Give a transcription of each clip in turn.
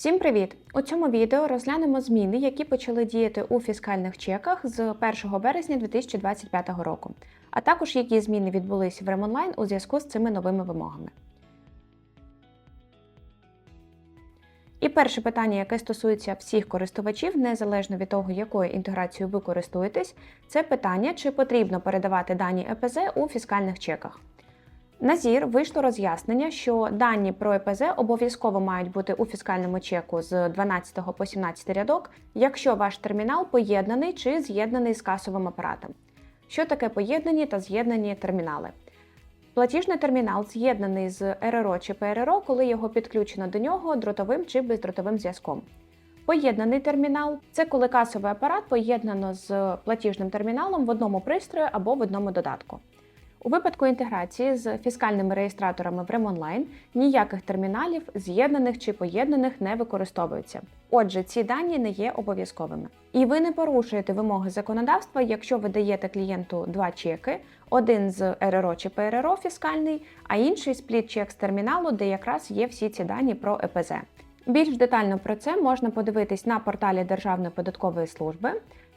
Всім привіт! У цьому відео розглянемо зміни, які почали діяти у фіскальних чеках з 1 березня 2025 року, а також які зміни відбулись в Ремонлайн у зв'язку з цими новими вимогами. І перше питання, яке стосується всіх користувачів, незалежно від того, якою інтеграцією ви користуєтесь, це питання, чи потрібно передавати дані ЕПЗ у фіскальних чеках. На ЗІР вийшло роз'яснення, що дані про ЕПЗ обов'язково мають бути у фіскальному чеку з 12 по 17 рядок, якщо ваш термінал поєднаний чи з'єднаний з касовим апаратом. Що таке поєднані та з'єднані термінали? Платіжний термінал з'єднаний з РРО чи ПРРО, коли його підключено до нього дротовим чи бездротовим зв'язком. Поєднаний термінал це коли касовий апарат поєднано з платіжним терміналом в одному пристрої або в одному додатку. У випадку інтеграції з фіскальними реєстраторами в Ремонлайн ніяких терміналів, з'єднаних чи поєднаних, не використовується. Отже, ці дані не є обов'язковими. І ви не порушуєте вимоги законодавства, якщо ви даєте клієнту два чеки: один з РРО чи ПРРО фіскальний, а інший спліт-чек з терміналу, де якраз є всі ці дані про ЕПЗ. Більш детально про це можна подивитись на порталі Державної податкової служби.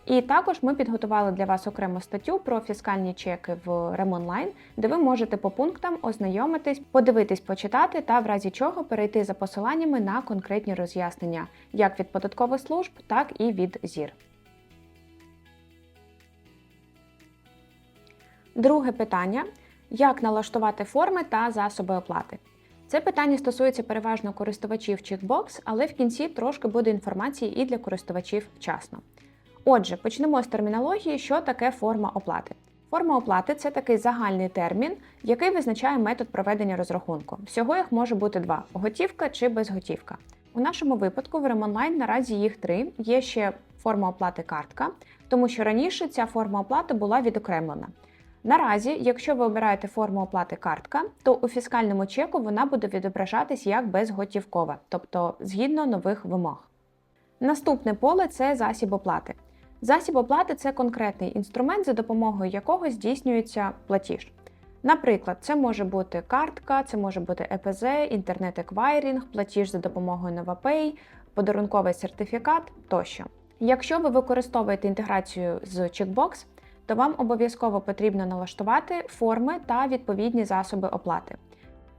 І також ми підготували для вас окрему статтю про фіскальні чеки в Ремонлайн, де ви можете по пунктам ознайомитись, подивитись, почитати та в разі чого перейти за посиланнями на конкретні роз'яснення як від податкових служб, так і від ЗІР. Друге питання: як налаштувати форми та засоби оплати? Це питання стосується переважно користувачів Checkbox, але в кінці трошки буде інформації і для користувачів вчасно. Отже, почнемо з термінології, що таке форма оплати. Форма оплати це такий загальний термін, який визначає метод проведення розрахунку. Всього їх може бути два: готівка чи безготівка. У нашому випадку в Ремонлайн наразі їх три. Є ще форма оплати картка, тому що раніше ця форма оплати була відокремлена. Наразі, якщо ви обираєте форму оплати картка, то у фіскальному чеку вона буде відображатись як безготівкова, тобто згідно нових вимог. Наступне поле це засіб оплати. Засіб оплати це конкретний інструмент, за допомогою якого здійснюється платіж. Наприклад, це може бути картка, це може бути ЕПЗ, інтернет-еквайрінг, платіж за допомогою NovaPay, подарунковий сертифікат тощо. Якщо ви використовуєте інтеграцію з Checkbox, то вам обов'язково потрібно налаштувати форми та відповідні засоби оплати.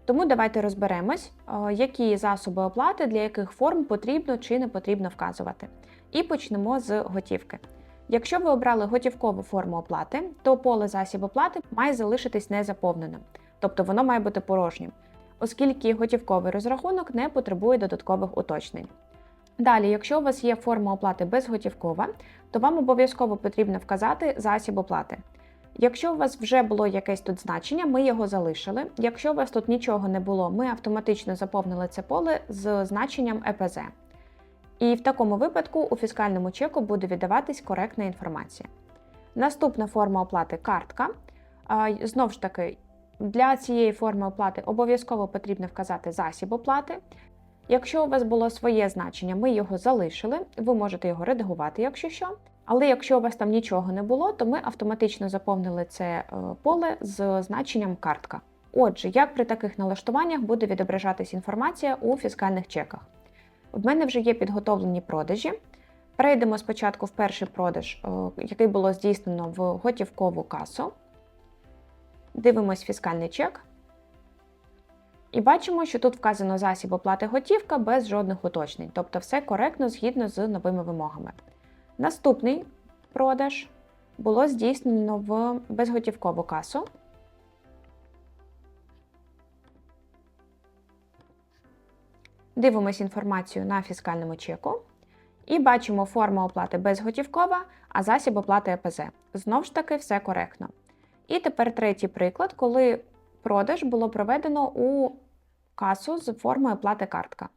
Тому давайте розберемось, які засоби оплати для яких форм потрібно чи не потрібно вказувати. І почнемо з готівки. Якщо ви обрали готівкову форму оплати, то поле засіб оплати має залишитись незаповненим, тобто воно має бути порожнім, оскільки готівковий розрахунок не потребує додаткових уточнень. Далі, якщо у вас є форма оплати безготівкова, то вам обов'язково потрібно вказати засіб оплати. Якщо у вас вже було якесь тут значення, ми його залишили. Якщо у вас тут нічого не було, ми автоматично заповнили це поле з значенням ЕПЗ. І в такому випадку у фіскальному чеку буде віддаватись коректна інформація. Наступна форма оплати картка. Знову ж таки, для цієї форми оплати обов'язково потрібно вказати засіб оплати. Якщо у вас було своє значення, ми його залишили, ви можете його редагувати, якщо що. Але якщо у вас там нічого не було, то ми автоматично заповнили це е, поле з значенням картка. Отже, як при таких налаштуваннях буде відображатись інформація у фіскальних чеках? В мене вже є підготовлені продажі. Перейдемо спочатку в перший продаж, е, який було здійснено в готівкову касу. Дивимось фіскальний чек. І бачимо, що тут вказано засіб оплати готівка без жодних уточнень, тобто все коректно згідно з новими вимогами. Наступний продаж було здійснено в безготівкову касу. Дивимось інформацію на фіскальному чеку. І бачимо форма оплати безготівкова, а засіб оплати ЕПЗ. Знову ж таки, все коректно. І тепер третій приклад, коли продаж було проведено у касу з формою оплати картка.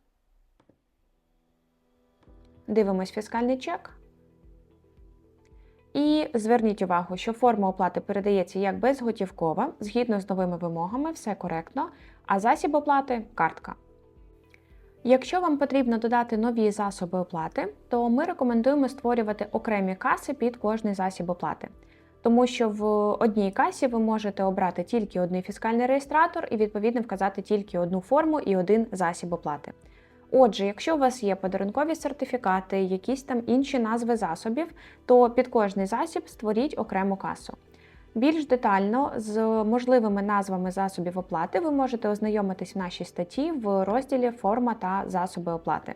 Дивимось фіскальний чек. І зверніть увагу, що форма оплати передається як безготівкова, згідно з новими вимогами, все коректно, а засіб оплати картка. Якщо вам потрібно додати нові засоби оплати, то ми рекомендуємо створювати окремі каси під кожний засіб оплати. Тому що в одній касі ви можете обрати тільки один фіскальний реєстратор і, відповідно, вказати тільки одну форму і один засіб оплати. Отже, якщо у вас є подарункові сертифікати, якісь там інші назви засобів, то під кожний засіб створіть окрему касу. Більш детально з можливими назвами засобів оплати ви можете ознайомитись в нашій статті в розділі Форма та засоби оплати.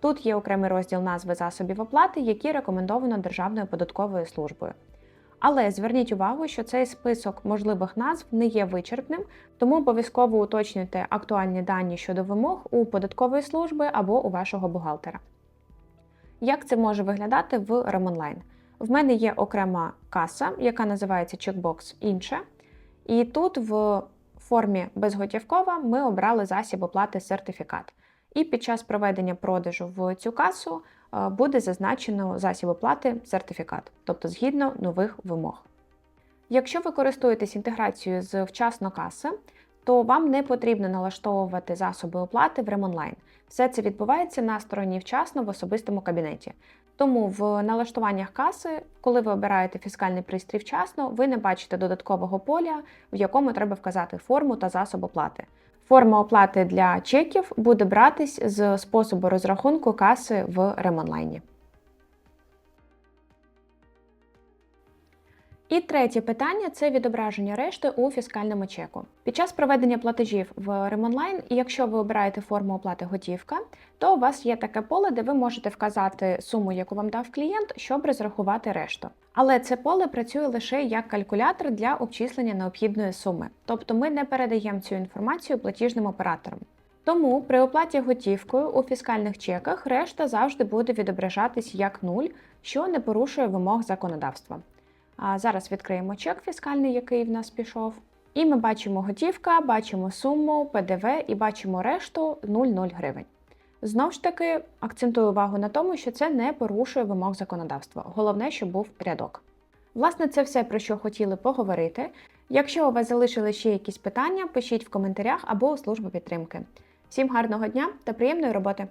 Тут є окремий розділ назви засобів оплати, які рекомендовано Державною податковою службою. Але зверніть увагу, що цей список можливих назв не є вичерпним, тому обов'язково уточнюйте актуальні дані щодо вимог у податкової служби або у вашого бухгалтера. Як це може виглядати в Remonline? В мене є окрема каса, яка називається чекбокс інше. І тут в формі безготівкова ми обрали засіб оплати сертифікат. І під час проведення продажу в цю касу е, буде зазначено засіб оплати сертифікат, тобто згідно нових вимог. Якщо ви користуєтесь інтеграцією з вчасно каси, то вам не потрібно налаштовувати засоби оплати в Remonline. Все це відбувається на стороні вчасно в особистому кабінеті. Тому в налаштуваннях каси, коли ви обираєте фіскальний пристрій вчасно, ви не бачите додаткового поля, в якому треба вказати форму та засоб оплати. Форма оплати для чеків буде братись з способу розрахунку каси в Remonline. І третє питання це відображення решти у фіскальному чеку. Під час проведення платежів в і якщо ви обираєте форму оплати готівка, то у вас є таке поле, де ви можете вказати суму, яку вам дав клієнт, щоб розрахувати решту. Але це поле працює лише як калькулятор для обчислення необхідної суми, тобто ми не передаємо цю інформацію платіжним операторам. Тому при оплаті готівкою у фіскальних чеках решта завжди буде відображатись як нуль, що не порушує вимог законодавства. А зараз відкриємо чек фіскальний, який в нас пішов. І ми бачимо готівка, бачимо суму, ПДВ і бачимо решту 0,0 гривень. Знову ж таки, акцентую увагу на тому, що це не порушує вимог законодавства. Головне, щоб був рядок. Власне, це все, про що хотіли поговорити. Якщо у вас залишили ще якісь питання, пишіть в коментарях або у службу підтримки. Всім гарного дня та приємної роботи!